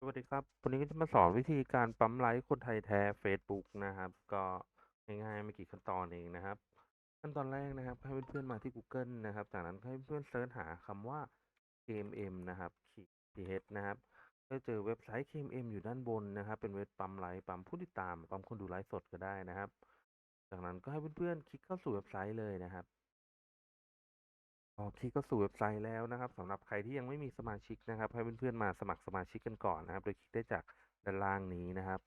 สวัสดีครับ วันนี้ก็จะมาสอนวิธีการปั๊มไลค์คนไทยแท้ Facebook นะครับ ก็ง่ายๆไม่กี่ขั้นตอนเองนะครับ ขั้นตอนแรกนะครับ ให้เพื่อนๆมาที่ Google นะครับ จากนั้นให้เพื่อนเซิร์ชหาคำว่า KMM นะครับขีด th นะครับก็เจอเว็บไซต์ KMM อยู่ด้านบนนะครับ เป็นเว็บปั๊มไลค์ปั๊มผู้ติดตามปั๊มคนดูไลฟ์สดก็ได้นะครับ จากนั้นก็ให้เพื่อนๆคลิกเข้าสู่เว็บไซต์เลยนะครับ พอคลิกเข้าสู่เว็บไซต์แล้วนะครับสำหรับใครที่ยังไม่มีสมาชิกนะครับ ให้เพื่อนๆมาสมัครสมาชิกกันก่อนนะครับ โดยคลิกได้จากด้านล่างนี้นะครับ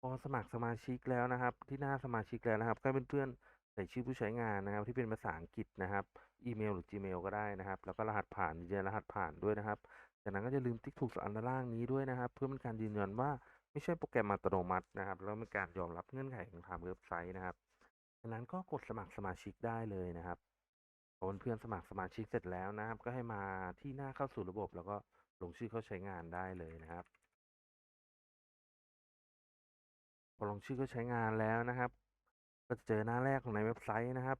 พอสมัครสมาชิกแล้วนะครับ ที่หน้าสมาชิกแล้วนะครับ ก็ให้เพื่อนๆใส่ชื่อผู้ใช้งานนะครับ ที่เป็นภาษาอังกฤษนะครับอีเมลหรือ Gmail ก็ได้นะครับ แล้วก็รหัสผ่านยืนยันรหัสผ่านด้วยนะครับจากนั้นก็จะลืมติ๊กถูกอันด้านล่างนี้ด้วยนะครับ เพื่อเป็นการยืนยันว่าไม่ใช่โปรแกรมอัตโนมัตินะครับ แล้วเป็นการยอมรับเงื่อนไขของทางเว็บไซต์นะครับจากนั้นก็กดสมัครสมาชิกได้เลยนะครับ พอเพื่อนสมัครสมาชิกเสร็จแล้วนะครับ ก็ให้มาที่หน้าเข้าสู่ระบบ แล้วก็ลงชื่อเข้าใช้งานได้เลยนะครับ พอลงชื่อเข้าใช้งานแล้วนะครับ ก็จะเจอหน้าแรกของในเว็บไซต์นะครับ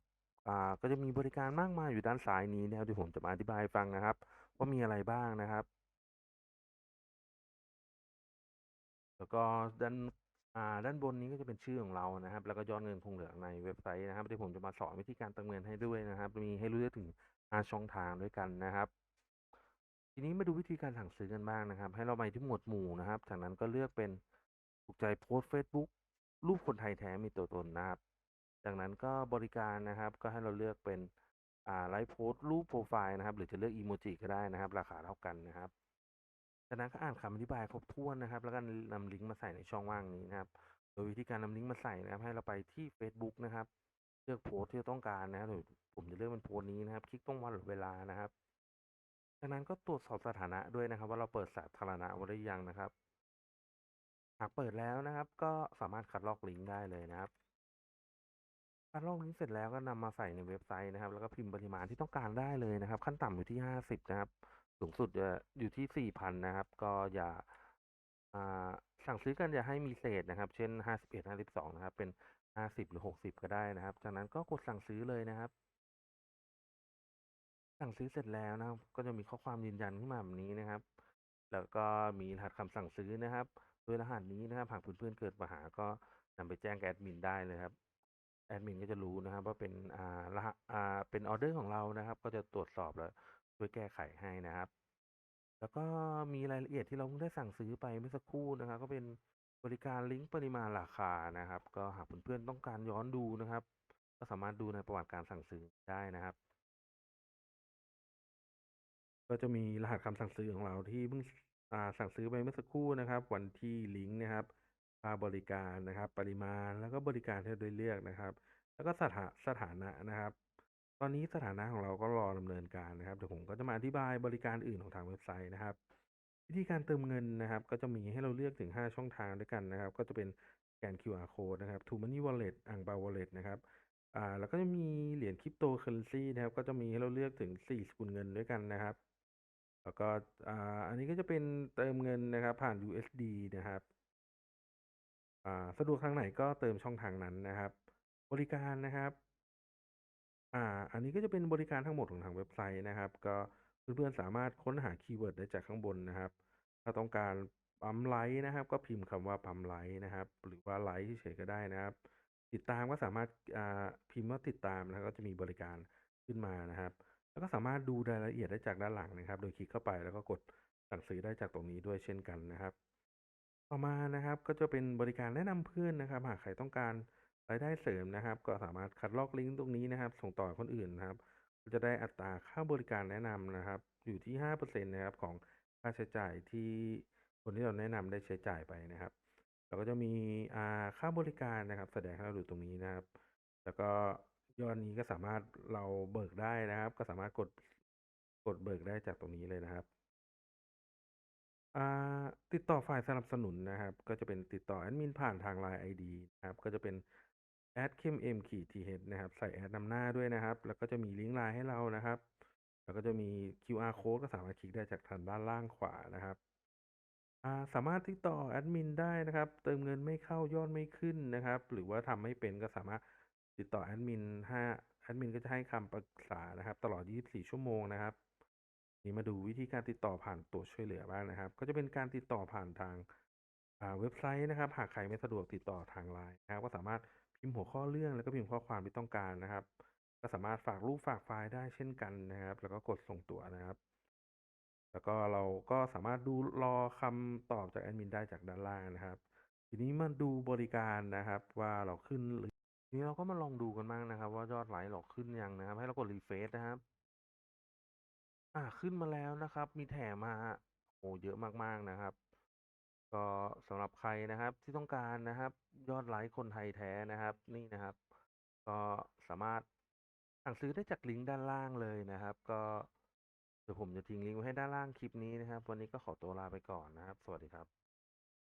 ก็จะมีบริการมากมายอยู่ด้านซ้ายนี้นะครับเดี๋ยวผมจะมาอธิบายฟังนะครับ ว่ามีอะไรบ้างนะครับ แล้วก็ด้าน อ่าด้านบนนี้ก็จะเป็นชื่อของเรานะครับ แล้วก็ยอดเงินคงเหลือในเว็บไซต์นะครับเดี๋ยวผมจะมาสอนวิธีการเติมเงินให้ด้วยนะครับ มีให้รู้ถึงช่องทางด้วยกันนะครับ ทีนี้มาดูวิธีการสั่งซื้อกันบ้างนะครับ ให้เราไปที่หมวดหมู่นะครับ จากนั้นก็เลือกเป็นถูกใจโพสต์ Facebook รูปคนไทยแท้มีตัวตนนะครับ จากนั้นก็บริการนะครับ ก็ให้เราเลือกเป็นอ่าไลฟ์โพสต์รูปโปรไฟล์นะครับ หรือจะเลือกอีโมจิก็ได้นะครับ ราคาเท่ากันนะครับ จากนั้นก็อ่านคำอธิบายครบถ้วนนะครับ แล้วก็นำลิงก์มาใส่ในช่องว่างนี้นะครับ โดยวิธีการนำลิงก์มาใส่นะครับ ให้เราไปที่ Facebook นะครับ เลือกโพสที่เราต้องการนะครับผมจะเลือกเป็นโพสนี้นะครับ คลิกตรงวันหรือเวลานะครับ จากนั้นก็ตรวจสอบสถานะด้วยนะครับ ว่าเราเปิดสาธารณะไว้หรือยังนะครับ หากเปิดแล้วนะครับ ก็สามารถคัดลอกลิงก์ได้เลยนะครับคัดลอกลิงก์เสร็จแล้วก็นำมาใส่ในเว็บไซต์นะครับ แล้วก็พิมพ์ปริมาณที่ต้องการได้เลยนะครับ ขั้นต่ำอยู่ที่ 50 นะครับ สูงสุดจะอยู่ที่ 4,000 นะครับ ก็อย่าสั่งซื้อกันอย่าให้มีเศษนะครับ เช่น 51 52 นะครับ เป็น 50 หรือ 60 ก็ได้นะครับ จากนั้นก็กดสั่งซื้อเลยนะครับ สั่งซื้อเสร็จแล้วนะครับ ก็จะมีข้อความยืนยันขึ้นมาแบบนี้นะครับ แล้วก็มีรหัสคำสั่งซื้อนะครับโดยรหัสนี้นะครับหากเพื่อนๆเกิดปัญหาก็นำไปแจ้งแอดมินได้เลยครับแอดมินก็จะรู้นะครับว่าเป็นอ่ารหัสอ่าเป็นออเดอร์ของเรานะครับ ก็จะตรวจสอบแล้ว ช่วยแก้ไขให้นะครับ แล้วก็มีรายละเอียดที่เราได้สั่งซื้อไปเมื่อสักครู่นะครับ ก็เป็นบริการลิงก์ปริมาณราคานะครับ ก็หากเพื่อนๆต้องการย้อนดูนะครับ ก็สามารถดูในประวัติการสั่งซื้อได้นะครับ ก็จะมีรหัสคำสั่งซื้อของเราที่เพิ่งสั่งซื้อไปเมื่อสักครู่นะครับ วันที่ลิงก์นะครับค่าบริการนะครับ ปริมาณแล้วก็บริการที่ได้เลือกนะครับ แล้วก็สถาสถานะนะครับ ตอนนี้สถานะของเราก็รอดำเนินการนะครับเดี๋ยวผมก็จะมาอธิบายบริการอื่นของทางเว็บไซต์นะครับ วิธีการเติมเงินนะครับ ก็จะมีให้เราเลือกถึง 5 ช่องทางด้วยกันนะครับ ก็จะเป็นแกน QR code นะครับ True Money Wallet อ่างเปา Wallet นะครับอ่าแล้วก็จะมีเหรียญคริปโตเคอเรนซีนะครับ ก็จะมีให้เราเลือกถึง 4 สกุลเงินด้วยกันนะครับ แล้วก็อ่าอันนี้ก็จะเป็นเติมเงินนะครับ ผ่าน USD นะครับอ่าสะดวกทางไหนก็เติมช่องทางนั้นนะครับ บริการนะครับ อ่า อันนี้ก็จะเป็นบริการทั้งหมดของทางเว็บไซต์นะครับ ก็เพื่อนๆสามารถค้นหาคีย์เวิร์ดได้จากข้างบนนะครับ ถ้าต้องการปั๊มไลค์นะครับ ก็พิมพ์คำว่าปั๊มไลค์นะครับ หรือว่าไลค์เฉยๆก็ได้นะครับ ติดตามก็สามารถอ่าพิมพ์ว่าติดตามแล้วก็จะมีบริการขึ้นมานะครับ แล้วก็สามารถดูรายละเอียดได้จากด้านหลังนะครับ โดยคลิกเข้าไปแล้วก็กดสั่งซื้อได้จากตรงนี้ด้วยเช่นกันนะครับ ต่อมานะครับก็จะเป็นบริการแนะนำเพื่อนนะครับ หากใครต้องการ รายได้เสริมนะครับ ก็สามารถคัดลอกลิงก์ตรงนี้นะครับ ส่งต่อคนอื่นนะครับจะได้อัตราค่าบริการแนะนำนะครับ อยู่ที่5%นะครับของค่าใช้จ่ายที่คนที่เราแนะนำได้ใช้จ่ายไปนะครับแล้วก็จะมีอ่าค่าบริการนะครับ แสดงให้เราดูตรงนี้นะครับ แล้วก็ยอดนี้ก็สามารถเราเบิกได้นะครับ ก็สามารถกดกดเบิกได้จากตรงนี้เลยนะครับอ่าติดต่อฝ่ายสนับสนุนนะครับ ก็จะเป็นติดต่อแอดมินผ่านทาง LINE ID นะครับ ก็จะเป็น แอดเข้ม m ขีด th นะครับ ใส่แอดนำหน้าด้วยนะครับ แล้วก็จะมีลิงก์ไลน์ให้เรานะครับ แล้วก็จะมี QR code ก็สามารถคลิกได้จากทางด้านล่างขวานะครับสามารถติดต่อแอดมินได้นะครับ เติมเงินไม่เข้ายอดไม่ขึ้นนะครับ หรือว่าทำไม่เป็นก็สามารถติดต่อแอดมินห้แอดมินก็จะให้คำปรึกษานะครับ ตลอด 24 ชั่วโมงนะครับ นี้มาดูวิธีการติดต่อผ่านตัวช่วยเหลือบ้างนะครับ ก็จะเป็นการติดต่อผ่านทางเว็บไซต์นะครับ หากใครไม่สะดวกติดต่อทาง LINE นะครับ ก็สามารถ พิมพ์หัวข้อเรื่องแล้วก็พิมพ์ข้อความที่ต้องการนะครับ ก็สามารถฝากรูปฝากไฟล์ได้เช่นกันนะครับ แล้วก็กดส่งตั๋วนะครับ แล้วก็เราก็สามารถดูรอคำตอบจากแอดมินได้จากด้านล่างนะครับ ทีนี้มาดูบริการนะครับว่าเราขึ้นหรือทีนี้เราก็มาลองดูกันบ้างนะครับ ว่ายอดไลก์เราขึ้นยังนะครับ ให้เรากด refresh นะครับอ่าขึ้นมาแล้วนะครับ มีแถมมาโอ้เยอะมากๆนะครับ ก็สำหรับใครนะครับที่ต้องการนะครับ ยอดไลค์คนไทยแท้นะครับ นี่นะครับ ก็สามารถสั่งซื้อได้จากลิงก์ด้านล่างเลยนะครับ ก็เดี๋ยวผมจะทิ้งลิงก์ไว้ให้ด้านล่างคลิปนี้นะครับ วันนี้ก็ขอตัวลาไปก่อนนะครับ สวัสดีครับ